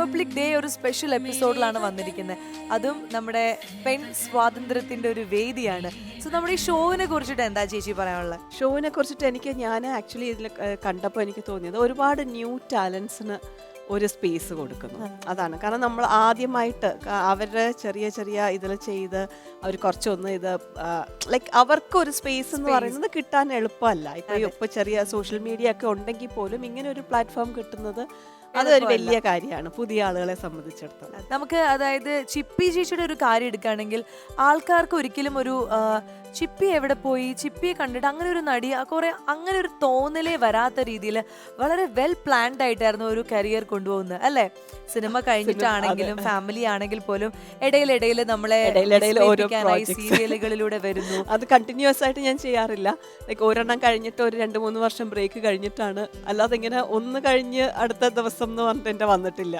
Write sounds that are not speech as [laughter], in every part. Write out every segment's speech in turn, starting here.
Republic day ഒരു special എപ്പിസോഡിലാണ് വന്നിരിക്കുന്നത്. അതും നമ്മുടെ പെൺ സ്വാതന്ത്ര്യത്തിന്റെ ഒരു വേദിയാണ്. സോ നമ്മുടെ ഈ ഷോവിനെ കുറിച്ചിട്ട് എന്താ ചേച്ചി പറയാനുള്ളത്? ഷോവിനെ കുറിച്ചിട്ട് എനിക്ക് ഞാൻ ആക്ച്വലി ഇതിൽ കണ്ടപ്പോൾ എനിക്ക് തോന്നിയത് ഒരുപാട് ന്യൂ ടാലൻസിന് ഒരു സ്പേസ് കൊടുക്കുന്നു. അതാണ്. കാരണം നമ്മൾ ആദ്യമായിട്ട് അവരുടെ ചെറിയ ചെറിയ ഇതിൽ ചെയ്ത് അവർ കുറച്ചൊന്ന് ഇത് ലൈക്ക് അവർക്ക് ഒരു സ്പേസ് എന്ന് പറയുന്നത് കിട്ടാൻ എളുപ്പമല്ല. ഇപ്പോൾ ഇപ്പോൾ ചെറിയ സോഷ്യൽ മീഡിയ ഒക്കെ ഉണ്ടെങ്കിൽ പോലും ഇങ്ങനെ ഒരു പ്ലാറ്റ്ഫോം കിട്ടുന്നത് അതൊരു വലിയ കാര്യമാണ് പുതിയ ആളുകളെ സംബന്ധിച്ചിടത്തോളം. നമുക്ക് അതായത് ചിപ്പി ചേച്ചിയുടെ ഒരു കാര്യം എടുക്കുകയാണെങ്കിൽ ആൾക്കാർക്ക് ഒരിക്കലും ഒരു ചിപ്പി എവിടെ പോയി? ചിപ്പിയെ കണ്ടിട്ട് അങ്ങനെ ഒരു നടി ആ കുറെ അങ്ങനെ ഒരു തോന്നലേ വരാത്ത രീതിയിൽ വളരെ വെൽ പ്ലാൻഡ് ആയിട്ടായിരുന്നു ഒരു കരിയർ കൊണ്ടുപോകുന്നത് അല്ലേ? സിനിമ കഴിഞ്ഞിട്ടാണെങ്കിലും ഫാമിലി ആണെങ്കിൽ പോലും ഇടയിലിടയിൽ നമ്മളെ സീരിയലുകളിലൂടെ വരുന്നു. [laughs] അത് കണ്ടിന്യൂസ് ആയിട്ട് ഞാൻ ചെയ്യാറില്ല. ലൈക്ക് ഒരെണ്ണം കഴിഞ്ഞിട്ട് ഒരു രണ്ട് മൂന്ന് വർഷം ബ്രേക്ക് കഴിഞ്ഞിട്ടാണ്. അല്ലാതെ ഇങ്ങനെ ഒന്ന് കഴിഞ്ഞ് അടുത്ത ദിവസം എന്ന് പറഞ്ഞിട്ട് എന്റെ വന്നിട്ടില്ല.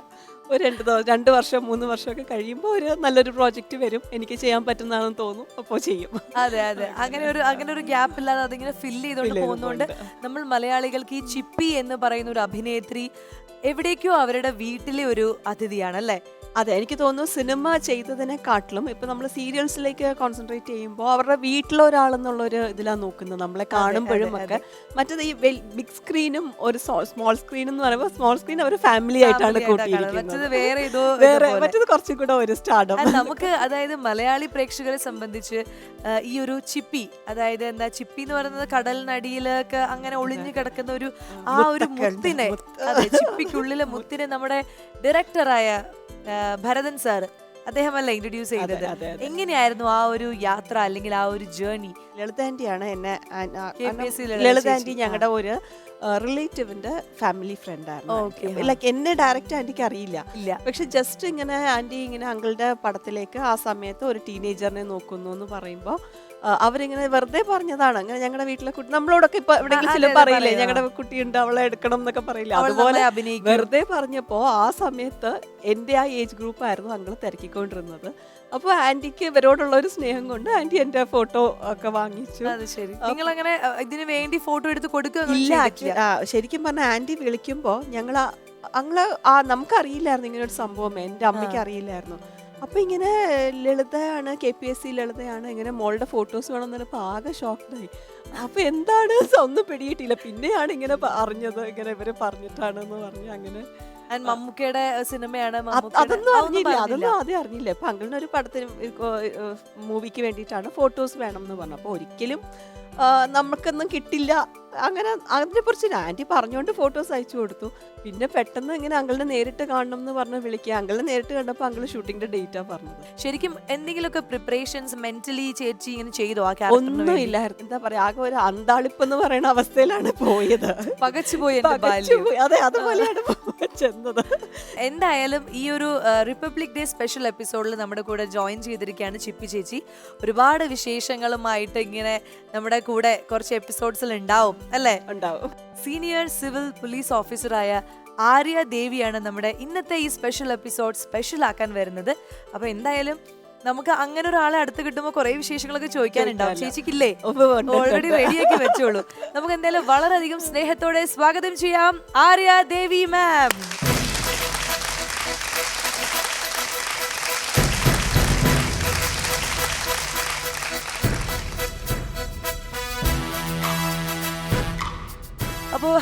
ഒരു രണ്ട് രണ്ട് വർഷം മൂന്ന് വർഷമൊക്കെ കഴിയുമ്പോൾ ഒരു നല്ലൊരു പ്രോജക്റ്റ് വരും. എനിക്ക് ചെയ്യാൻ പറ്റുന്നതാണെന്ന് തോന്നും. അപ്പോൾ ചെയ്യും. അതെ അതെ. അങ്ങനെ ഒരു അങ്ങനെ ഒരു ഗ്യാപ്പ് ഇല്ലാതെ അതിങ്ങനെ ഫില്ല് ചെയ്തുകൊണ്ട് ചെയ്ത് പോകുന്നതുകൊണ്ട് നമ്മൾ മലയാളികൾക്ക് ഈ ചിപ്പി എന്ന് പറയുന്ന ഒരു അഭിനേത്രി എവിടേക്കോ അവരുടെ വീട്ടിലെ ഒരു അതിഥിയാണ് അല്ലേ? അതെ എനിക്ക് തോന്നുന്നു സിനിമ ചെയ്തതിനെക്കാട്ടിലും ഇപ്പൊ നമ്മൾ സീരിയൽസിലേക്ക് കോൺസെൻട്രേറ്റ് ചെയ്യുമ്പോൾ അവരുടെ വീട്ടിലൊരാളെന്നുള്ളൊരു ഇതിലാണ് നോക്കുന്നത്. നമ്മളെ കാണുമ്പോഴും ഒക്കെ. മറ്റേത് ഈ ബിഗ് സ്ക്രീനും ഒരു സ്മോൾ സ്ക്രീനും എന്ന് പറയുമ്പോൾ സ്മോൾ സ്ക്രീൻ അവർ ഫാമിലി ആയിട്ടാണ് കൂട്ടിയിരിക്കുന്നത്. വേറെ ഏതോ [laughs] വേറെ. മറ്റേത് കുറച്ചും കൂടെ ഒരു സ്റ്റാർഡം നമുക്ക് അതായത് മലയാളി പ്രേക്ഷകരെ സംബന്ധിച്ച് ഈ ഒരു ചിപ്പി അതായത് എന്താ ചിപ്പി എന്ന് പറയുന്നത് കടലിനടിയിലൊക്കെ അങ്ങനെ ഒളിഞ്ഞു കിടക്കുന്ന ഒരു ആ ഒരു മുത്തിനെ മുത്ത്. ചിപ്പിക്കുള്ളിലെ മുത്തിനെ നമ്മുടെ ഡയറക്ടറായ ഭരതൻ സാർ അദ്ദേഹമല്ല ഇൻട്രൊഡ്യൂസ് ചെയ്തത്. എങ്ങനെയായിരുന്നു ആ ഒരു യാത്ര അല്ലെങ്കിൽ ആ ഒരു ജേർണി ലളിത ആന്റിയാണ് എന്നെ ആ- ആ- KPSC ലളിത ലളിത ചേച്ചി. ആന്റി ഞങ്ങളുടെ ഒരു റിലേറ്റീവിന്റെ ഫാമിലി ഫ്രണ്ട് ആയിരുന്നു ലൈക്ക് എന്നെ ഡയറക്റ്റ് ആന്റിക്ക് അറിയില്ല. ഇല്ല. പക്ഷെ ജസ്റ്റ് ഇങ്ങനെ ആന്റി ഇങ്ങനെ അങ്കിളുടെ പടത്തിലേക്ക് ആ സമയത്ത് ഒരു ടീനേജറിനെ നോക്കുന്നു എന്ന് പറയുമ്പോൾ അവരിങ്ങനെ വെറുതെ പറഞ്ഞതാണ്. അങ്ങനെ ഞങ്ങളുടെ വീട്ടിലെ കുട്ടി നമ്മളോടൊക്കെ ഇപ്പൊ എവിടെയെങ്കിലും ചില പറയില്ലേ പറയാം. ഞങ്ങളുടെ കുട്ടിയുണ്ട് അവളെ എടുക്കണം എന്നൊക്കെ പറയില്ല. അതുപോലെ അഭിനയിക്കും. വെറുതെ പറഞ്ഞപ്പോ ആ സമയത്ത് എന്റെ ആ ഏജ് ഗ്രൂപ്പ് ആയിരുന്നു അങ്ങൾ തിരക്കിക്കൊണ്ടിരുന്നത്. അപ്പൊ ആന്റിക്ക് ഇവരോടുള്ള ഒരു സ്നേഹം കൊണ്ട് ആന്റി എന്റെ ഫോട്ടോ ഒക്കെ വാങ്ങിച്ചു. നിങ്ങളങ്ങനെ ശരി. നിങ്ങൾ അങ്ങനെ ഇതിനു വേണ്ടി ഫോട്ടോ എടുത്ത് കൊടുക്കുക ശരിക്കും പറഞ്ഞ ആന്റി വിളിക്കുമ്പോ ഞങ്ങൾ അങ്ങൾ ആ നമുക്കറിയില്ലായിരുന്നു ഇങ്ങനെ ഒരു സംഭവം. എന്റെ അമ്മയ്ക്ക് അറിയില്ലായിരുന്നു. അപ്പൊ ഇങ്ങനെ ലളിതയാണ് കെ പി എസ് സി ലളിതയാണ് ഇങ്ങനെ മോളുടെ ഫോട്ടോസ് വേണം എന്ന് പറഞ്ഞപ്പോ ആകെ ഷോക്ക്ഡായി അപ്പൊ എന്താണ്? ഒന്നും പിടിയിട്ടില്ല പിന്നെയാണ് ഇങ്ങനെ അറിഞ്ഞത് ഇങ്ങനെ ഇവർ പറഞ്ഞിട്ടാണെന്ന് പറഞ്ഞു അങ്ങനെ. മമ്മൂക്കയുടെ സിനിമയാണ് അത് അതൊന്നും അറിഞ്ഞില്ല. അതൊന്നും ആദ്യം അറിഞ്ഞില്ല. ഇപ്പൊ അങ്കിളിന് ഒരു പടത്തിന് മൂവിക്ക് വേണ്ടിയിട്ടാണ് ഫോട്ടോസ് വേണം എന്ന് പറഞ്ഞു അപ്പൊ ഒരിക്കലും നമുക്കൊന്നും കിട്ടില്ല അങ്ങനെ അതിനെക്കുറിച്ച് കുറിച്ച് ആന്റി പറഞ്ഞുകൊണ്ട് ഫോട്ടോസ് അയച്ചു കൊടുത്തു. പിന്നെ പെട്ടെന്ന് ഇങ്ങനെ അങ്കിളിനെ നേരിട്ട് കാണണം എന്ന് പറഞ്ഞ് വിളിക്കുക. അങ്കിളിനെ നേരിട്ട് കണ്ടപ്പോൾ അങ്കിൾ ഷൂട്ടിങ്ങിന്റെ ഡേറ്റാ പറഞ്ഞത്. ശരിക്കും എന്തെങ്കിലുമൊക്കെ പ്രിപ്പറേഷൻസ് മെന്റലി ചേച്ചി ഇങ്ങനെ ചെയ്തോ ആ ഒന്നും? ഇല്ലായിരുന്നു എന്താ പറയാ ആകെ ഒരു അന്താളിപ്പ് എന്ന് പറയുന്ന അവസ്ഥയിലാണ് പോയത്. പകച്ചുപോയി. അതെ അതുപോലെയാണ് ചെന്നത്. എന്തായാലും ഈ ഒരു റിപ്പബ്ലിക് ഡേ സ്പെഷ്യൽ എപ്പിസോഡിൽ നമ്മുടെ കൂടെ ജോയിൻ ചെയ്തിരിക്കുകയാണ് ചിപ്പി ചേച്ചി. ഒരുപാട് വിശേഷങ്ങളുമായിട്ട് ഇങ്ങനെ നമ്മുടെ കൂടെ കുറച്ച് എപ്പിസോഡ്സിൽ ഉണ്ടാവും. അല്ലേ? ഉണ്ടാവും. സീനിയർ സിവിൽ പോലീസ് ഓഫീസറായ ആര്യ ദേവിയാണ് നമ്മുടെ ഇന്നത്തെ ഈ സ്പെഷ്യൽ എപ്പിസോഡ് സ്പെഷ്യൽ ആക്കാൻ വരുന്നത്. അപ്പൊ എന്തായാലും നമുക്ക് അങ്ങനെ ഒരാളെ അടുത്ത് കിട്ടുമ്പോൾ കുറെ വിശേഷങ്ങളൊക്കെ ചോദിക്കാനുണ്ടാവും. ചേച്ചിക്കില്ലേ? ഓൾറെഡി റെഡിയാക്കി വെച്ചോളൂ നമുക്ക് എന്തായാലും വളരെയധികം സ്നേഹത്തോടെ സ്വാഗതം ചെയ്യാം Arya Devi ma'am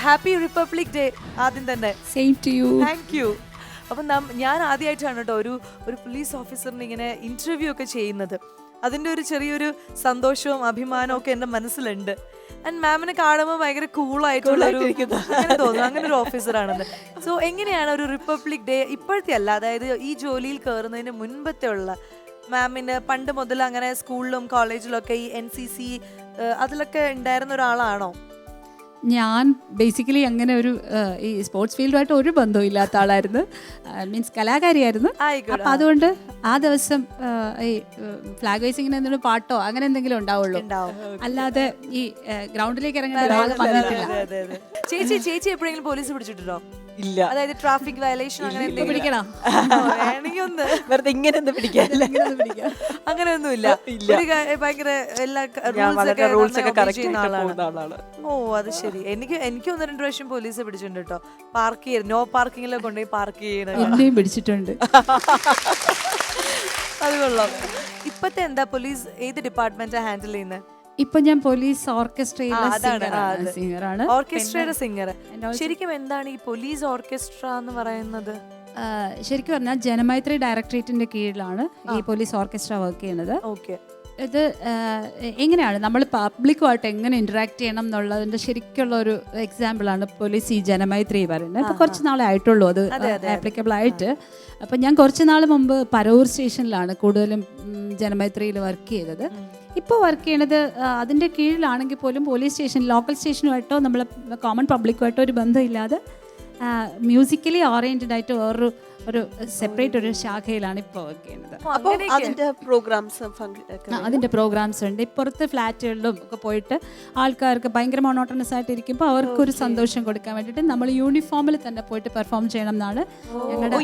happy Republic Day ആദ്യം തന്നെ. Same to you thank you അപ്പം ഞാൻ ആദ്യമായിട്ടാണ് കേട്ടോ ഒരു ഒരു പോലീസ് ഓഫീസറിന് ഇങ്ങനെ ഇന്റർവ്യൂ ഒക്കെ ചെയ്യുന്നത്. അതിന്റെ ഒരു ചെറിയൊരു സന്തോഷവും അഭിമാനവും ഒക്കെ എന്റെ മനസ്സിലുണ്ട്. ആൻഡ് മാമിനെ കാണുമ്പോൾ ഭയങ്കര കൂളായിട്ടുള്ള ഒരു. അങ്ങനെ തോന്നുന്നു. അങ്ങനെ ഒരു ഓഫീസറാണെന്ന് സോ എങ്ങനെയാണ് ഒരു റിപ്പബ്ലിക് ഡേ ഇപ്പോഴത്തെ അല്ല അതായത് ഈ ജോലിയിൽ കയറുന്നതിന് മുൻപത്തെ ഉള്ള മാമിന് പണ്ട് മുതൽ അങ്ങനെ സ്കൂളിലും കോളേജിലും ഒക്കെ ഈ എൻ സി സി അതിലൊക്കെ ഉണ്ടായിരുന്ന ഒരാളാണോ? ഞാൻ ബേസിക്കലി അങ്ങനെ ഒരു ഈ സ്പോർട്സ് ഫീൽഡുമായിട്ട് ഒരു ബന്ധവും ഇല്ലാത്ത ആളായിരുന്നു മീൻസ് കലാകാരിയായിരുന്നു. അപ്പം അതുകൊണ്ട് ആ ദിവസം ഈ ഫ്ലാഗ് വൈസിങ്ങിന് എന്തെങ്കിലും പാട്ടോ അങ്ങനെ എന്തെങ്കിലും ഉണ്ടാവുള്ളൂ. അല്ലാതെ ഈ ഗ്രൗണ്ടിലേക്ക് ഇറങ്ങുന്ന. ചേച്ചി ചേച്ചി എപ്പോഴെങ്കിലും പോലീസ് പിടിച്ചിട്ടുണ്ടോ? ഇല്ല. അതായത് ട്രാഫിക് വയലേഷൻ അങ്ങനെ എന്തെങ്കിലും പിടിക്കണോ. വേണമെങ്കിൽ ഒന്ന് വെറുതെ ഇങ്ങനെ ഒന്ന് അങ്ങനെ ഒന്നും ഇല്ല. ഭയങ്കര എല്ലാ റൂൾസ് ഒക്കെ ആളാണ്. പോകുന്ന ആളാണ്. ഓ അത് ശരി. എനിക്ക് എനിക്ക് ഒന്ന് രണ്ട് പ്രാവശ്യം പോലീസ് പിടിച്ചിട്ടുണ്ട് കേട്ടോ പാർക്ക് ചെയ്ത് നോ പാർക്കിങ്ങിലൊക്കെ കൊണ്ടുപോയി പാർക്ക് ചെയ്യണം പിടിച്ചിട്ടുണ്ട്. അത് കൊള്ളാം. ഇപ്പത്തെ എന്താ പോലീസ് ഏത് ഡിപ്പാർട്ട്മെന്റാ ഹാൻഡിൽ ചെയ്യുന്നത് ഇപ്പൊ ഞാൻ പോലീസ് ഓർക്കസ്ട്രയിലെ. സിംഗറാണ് ഓർക്കസ്ട്രയുടെ സിംഗർ ശരിക്കും എന്താണ് ഈ പോലീസ് ഓർക്കസ്ട്ര എന്ന് പറയുന്നത്? ശരിക്കും പറഞ്ഞാൽ ജനമൈത്രി ഡയറക്ടറേറ്റിന്റെ കീഴിലാണ് ഈ പോലീസ് ഓർക്കസ്ട്ര വർക്ക് ചെയ്യുന്നത്. ഓക്കെ. ഇത് എങ്ങനെയാണ് നമ്മൾ പബ്ലിക്കുമായിട്ട് എങ്ങനെ ഇന്ററാക്ട് ചെയ്യണം എന്നുള്ളതിന്റെ ശരിക്കുള്ള ഒരു എക്സാമ്പിളാണ് പോലീസ് ഈ ജനമൈത്രി പറയുന്നത്. ഇപ്പൊ കുറച്ച് നാളെ ആയിട്ടുള്ളൂ അത് ആപ്ലിക്കബിൾ ആയിട്ട്. അപ്പൊ ഞാൻ കുറച്ച് നാൾ മുമ്പ് പരവൂർ സ്റ്റേഷനിലാണ് കൂടുതലും ജനമൈത്രിയിൽ വർക്ക് ചെയ്തത്. ഇപ്പോൾ വർക്ക് ചെയ്യണത് അതിന്റെ കീഴിലാണെങ്കിൽ പോലും പോലീസ് സ്റ്റേഷൻ ലോക്കൽ സ്റ്റേഷനുമായിട്ടോ നമ്മൾ കോമൺ പബ്ലിക്കുമായിട്ടോ ഒരു ബന്ധമില്ലാതെ മ്യൂസിക്കലി ഓറിയന്റഡ് ആയിട്ട് വേറൊരു ഒരു സെപ്പറേറ്റ് ഒരു ശാഖയിലാണ് ഇപ്പോൾ വർക്ക് ചെയ്യുന്നത്. അപ്പൊ അതിന്റെ പ്രോഗ്രാംസ് അതിന്റെ പ്രോഗ്രാംസ് ഉണ്ട്. ഇപ്പുറത്ത് ഫ്ലാറ്റുകളിലും ഒക്കെ പോയിട്ട് ആൾക്കാർക്ക് ഭയങ്കര മൊണോട്ടണസ് ആയിട്ട് ഇരിക്കുമ്പോൾ അവർക്ക് ഒരു സന്തോഷം കൊടുക്കാൻ വേണ്ടിയിട്ട് നമ്മൾ യൂണിഫോമിൽ തന്നെ പോയിട്ട് പെർഫോം ചെയ്യണം എന്നാണ് ഞങ്ങളുടെ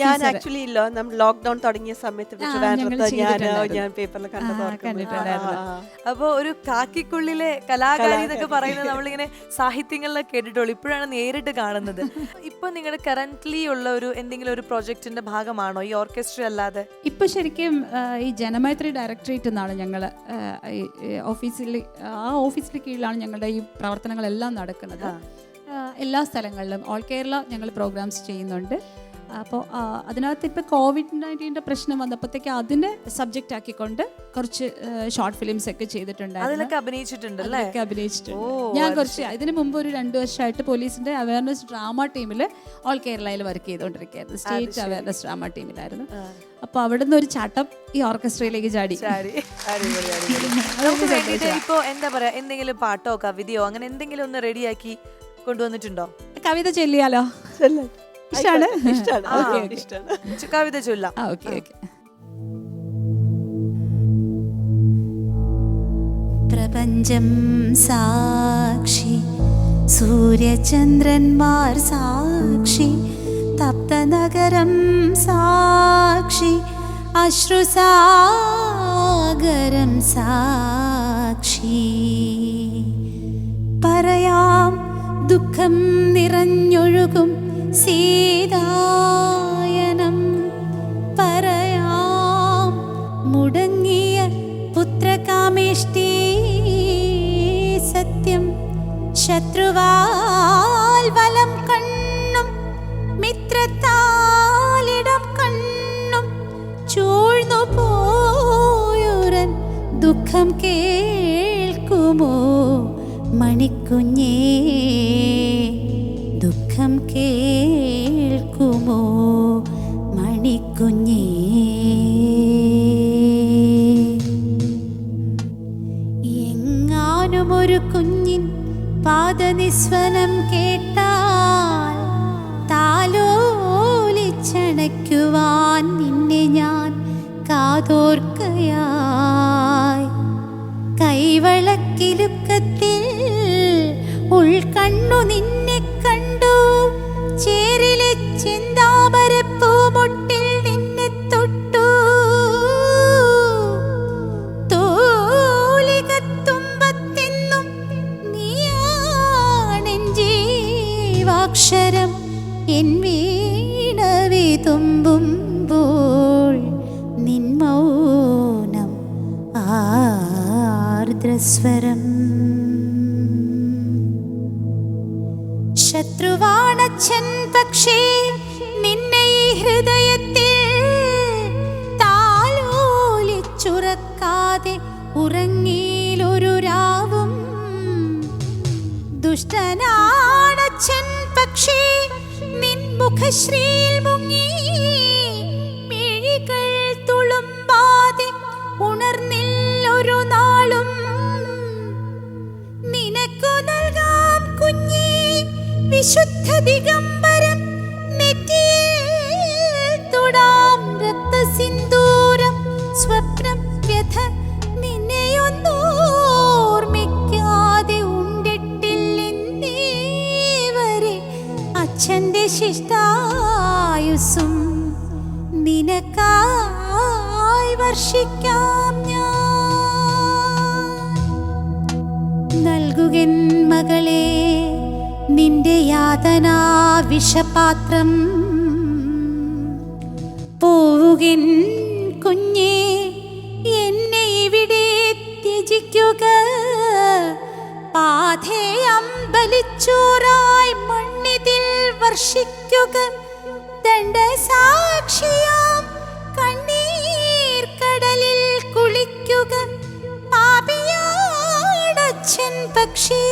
ഞാൻ ആക്ച്വലി നമ്മൾ ലോക്ക്ഡൌൺ തുടങ്ങിയ സമയത്ത് ഞാൻ ഞാൻ പേപ്പറിൽ കണ്ടത് ആ, ഓർക്കുന്നു. കണ്ടിട്ടുണ്ടായിരുന്നു. ആ, ആ, ആ. അപ്പൊ ഒരു കാക്കിക്കുള്ളിലെ കലാകാരി എന്നൊക്കെ പറയുന്നത് നമ്മളിങ്ങനെ സാഹിത്യങ്ങളിലൊക്കെ കേട്ടിട്ടുള്ളൂ. ഇപ്പോഴാണ് നേരിട്ട് കാണുന്നത്. ഇപ്പൊ നിങ്ങളുടെ കറന്റ്ലി ഉള്ള ഒരു എന്തെങ്കിലും ഒരു പ്രോജക്റ്റിന്റെ ഭാഗമാണോ ഈ ഓർക്കസ്ട്ര അല്ലാതെ? ഇപ്പൊ ശരിക്കും ഈ ജനമൈത്രി ഡയറക്ടറേറ്റ് എന്നാണ് ഞങ്ങൾ ഓഫീസിൽ ആ ഓഫീസിന് കീഴിലാണ് ഞങ്ങളുടെ ഈ പ്രവർത്തനങ്ങളെല്ലാം നടക്കുന്നത്. എല്ലാ സ്ഥലങ്ങളിലും ഓൾ കേരള ഞങ്ങൾ പ്രോഗ്രാംസ് ചെയ്യുന്നുണ്ട്. അപ്പോൾ അതിനകത്ത് ഇപ്പോൾ കോവിഡ് നയന്റീന്റെ പ്രശ്നം വന്നപ്പോഴത്തേക്ക് അതിനെ സബ്ജക്റ്റ് ആക്കിക്കൊണ്ട് കുറച്ച് ഷോർട്ട് ഫിലിംസ് ഒക്കെ ചെയ്തിട്ടുണ്ട് അതിലൊക്കെ അഭിനയിച്ചിട്ടുണ്ട് അല്ലേ? അതിലൊക്കെ അഭിനയിച്ചിട്ടുണ്ട്. ഞാൻ കുറച്ച് ഇതിന് മുമ്പ് ഒരു രണ്ട് വർഷമായിട്ട് പോലീസിന്റെ അവയർനെസ് ഡ്രാമ ടീമിൽ ഓൾ കേരളയിൽ വർക്ക് ചെയ്തുകൊണ്ടിരിക്കുകയായിരുന്നു. സ്റ്റേറ്റ് അവയർനെസ് ഡ്രാമ ടീമിലായിരുന്നു അപ്പൊ അവിടുന്ന് ഒരു ചാട്ടം ഈ ഓർക്കസ്ട്രയിലേക്ക് ചാടി. [laughs] ഇപ്പൊ എന്താ പറയാ എന്തെങ്കിലും പാട്ടോ കവിതയോ അങ്ങനെ എന്തെങ്കിലും ഒന്ന് റെഡിയാക്കി കൊണ്ടുവന്നിട്ടുണ്ടോ? കവിത ചൊല്ലിയാലോ? ചെല്ല്. ഇഷ്ടാണ്? ഇഷ്ടാണ് ഓക്കേ, ഓക്കേ. ഇഷ്ടാണ് ചു- കവിത ചൊല്ലാം ആ ഓക്കെ ഓക്കെ പ്രപഞ്ചം സാക്ഷി സൂര്യചന്ദ്രന്മാർ സാക്ഷി തപ്തനഗരം സാക്ഷി അശ്രുസാഗരം സാക്ഷി പറയാം ദുഃഖം നിറഞ്ഞൊഴുകും സീതായനം പറയാം. മുടങ്ങിയ പുത്രകാമേഷ്ടി സത്യം ശത്രുവാൽ വലം കണ്ണും മിത്രത്താലിടം കണ്ണും ചൂഴ്ന്നു പോയുരൻ ദുഃഖം കേൾക്കുമോ? മണിക്കുഞ്ഞേ പാദനിസ്വനം കേട്ടാൽ താലോലിച്ചണയ്ക്കുവാൻ നിന്നെ ഞാൻ കാതോർക്കയായി. കൈവളക്കിലുക്കത്തിൽ ഉൾക്കണ്ണു നിന്നെ ശത്രുവാണച്ഛൻ പക്ഷേ നിന്നെ ഈ ഹൃദയത്തിൽ താലോലിച്ചുറക്കാതെ ഉറങ്ങിയിലൊരു രാവും. ദുഷ്ടനാണച്ഛൻ പക്ഷേ നിൻ മുഖശ്രീയിൽ മുങ്ങി. വിശിഷ്ടായുസും നിനക്കായി വർഷിക്കാം ഞാൻ. നൽകുകൻ മകളെ നിന്റെ യാതനാ വിഷപാത്രം. പോവുകൻ ദണ്ഡസാക്ഷിയാം കണ്ണീർ കടലിൽ കുളിക്കുക. പാപിയാടച്ഛൻ പക്ഷേ.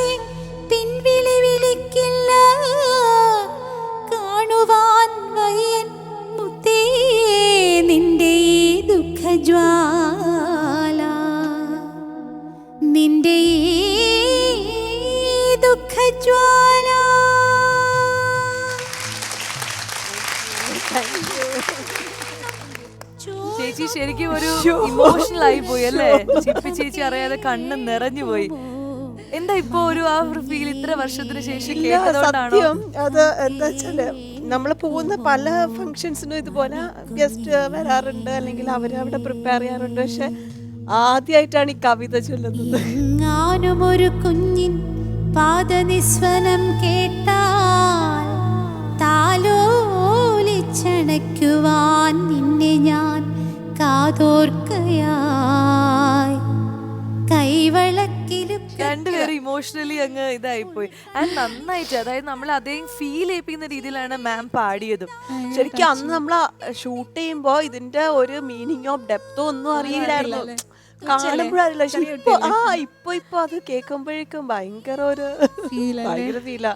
ചേച്ചി ശരിക്കും ഒരു ഇമോഷണൽ ആയി പോയി അല്ലേ? ചിപ്പി ചേച്ചി അറിയാതെ കണ്ണ് നിറഞ്ഞു പോയി. എന്താ ഇപ്പൊ ഒരു ആ ഒരു ഫീൽ ഇത്ര വർഷത്തിന് ശേഷം സത്യം. അത് എന്താ വെച്ചാൽ നമ്മൾ പോകുന്ന പല ഫങ്ഷൻസിനും ഇതുപോലെ ഗസ്റ്റ് വരാറുണ്ട് അല്ലെങ്കിൽ അവർ അവിടെ പ്രിപ്പയർ ചെയ്യാറുണ്ട്. പക്ഷെ ആദ്യമായിട്ടാണ് ഈ കവിത ചൊല്ലുന്നത്. ഞാനും ഒരു കുഞ്ഞിൻ പാദനിസ്വനം കേട്ടാൽ താലോലിച്ചണയ്ക്കുവാൻ നിന്നെ ഞാൻ കാതോർക്കയായി കൈവളക്കിലും രണ്ടുപേരും ഇമോഷണലി അങ്ങ് പോയി ആൻഡ് നന്നായിട്ട് അതായത് നമ്മൾ അതേ ഫീൽ ചെയ്യിപ്പിക്കുന്ന രീതിയിലാണ് മാം പാടിയതും. ശരിക്കും അന്ന് നമ്മൾ ഷൂട്ട് ചെയ്യുമ്പോ ഇതിന്റെ ഒരു മീനിങ് ഓഫ് ഡെപ്തോ ഒന്നും അറിയില്ലായിരുന്നു. [tsk] ഇപ്പൊ ആ ഇപ്പൊ ഇപ്പൊ അത് കേൾക്കുമ്പോഴേക്കും ഭയങ്കര ഒരു? ഭയങ്കര ഫീലാ